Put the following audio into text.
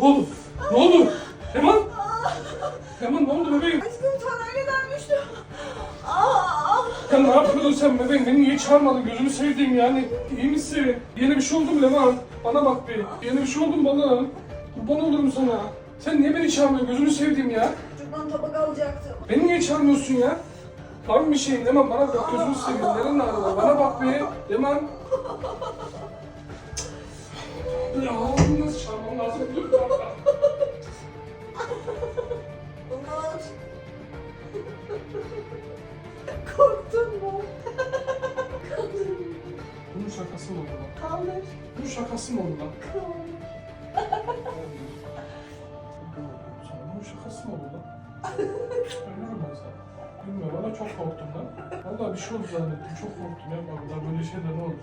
Ne oldu? Ne oldu? Hemen? Hemen ne oldu bebeğim? Aşkım sandalyeden düştüm. Ya ne yapıyordun sen bebeğim? Beni niye çağırmadın? Gözünü sevdiğim yani. İyi misin? Yeni bir şey oldu mu Leman? Bana bak bir. Yeni bir şey oldu mu bana? Kurban olurum sana. Sen niye beni çağırmıyorsun? Gözünü sevdiğim ya. Çocuktan tabak alacaktım. Beni niye çağırmıyorsun ya? Var mı bir şeyin? Leman bana bak. Gözünü seveyim. Neren ağrılar? Bana bak bir. Leman. Ya nasıl lazım? Korktun mu? Bunun şakası mı oldu lan? Kaldır. Bunun şakası mı oldu lan? Kaldır. Bunun şakası mı oldu lan? Ölürüm ben sana. Bilmiyorum ama çok korktum lan. Vallahi bir şey oldu zannettim. Çok korktum ya. Vallahi böyle şeyler ne olur.